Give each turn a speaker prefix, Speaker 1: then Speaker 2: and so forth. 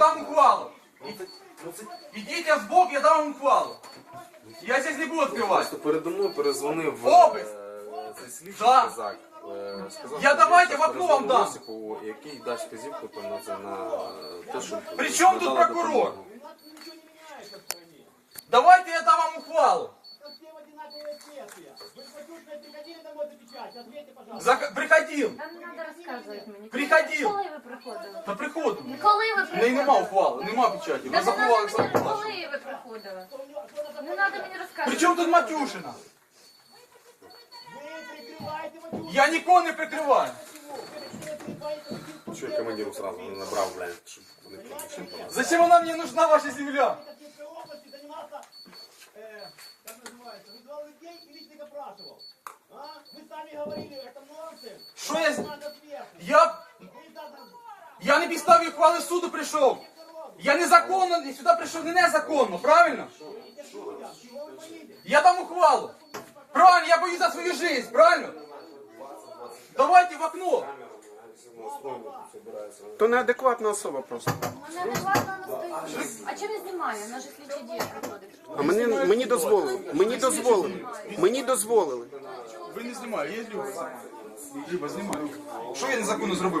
Speaker 1: дам ухвалу. Ідіть я збоку, я дам вам ухвалу. Я здесь не буду відкривати.
Speaker 2: Просто передо мною перезвонив
Speaker 1: Опис!
Speaker 2: е, цей слідчий
Speaker 1: Да.
Speaker 2: козак. Е, Сказав,
Speaker 1: Я
Speaker 2: що
Speaker 1: давайте
Speaker 2: я
Speaker 1: в окно вам дам.
Speaker 2: Йосипову, який дасть вказівку там на це на е, те, що
Speaker 1: При чому тут
Speaker 2: надала
Speaker 1: прокурор?
Speaker 2: допомогу.
Speaker 1: Давайте я дам вам ухвалу.
Speaker 3: Все в одинаковые ответы. Вы послушно приходили домой за печать? Ответьте, пожалуйста.
Speaker 1: Зак... Приходив.
Speaker 4: Та не треба розказувати мені.
Speaker 1: Приходив.
Speaker 4: Коли ви приходили?
Speaker 1: Та приходив.
Speaker 4: Коли ви
Speaker 1: В неї
Speaker 4: приходили?
Speaker 1: нема ухвали, нема печаті.
Speaker 4: Та
Speaker 1: Ви
Speaker 4: не
Speaker 1: заховали
Speaker 4: треба мені,
Speaker 1: заховали.
Speaker 4: коли ви приходили? Не треба мені розказувати.
Speaker 1: При чому тут Матюшина?
Speaker 3: Вы прикрываете Матюшку.
Speaker 1: Я нікого не прикриваю.
Speaker 2: Що я командиру сразу не набрав, блядь, щоб вони помішали.
Speaker 1: Зачем вона мені нужна ваша земля? Що я... Я... Я не підставі ухвали суду прийшов. Я незаконно сюди прийшов не незаконно, правильно? Я дам ухвалу. Правильно, я боюсь за свою жизнь, правильно? Давайте в окно.
Speaker 5: То неадекватна особа просто.
Speaker 4: А чим не знімає? Вона ж слідчі дії проходить.
Speaker 5: А мені, мені дозволили. Мені дозволили. Мені дозволили.
Speaker 1: Ви не знімаєте, є Люба? Люба, знімай. Що я незаконно зробив?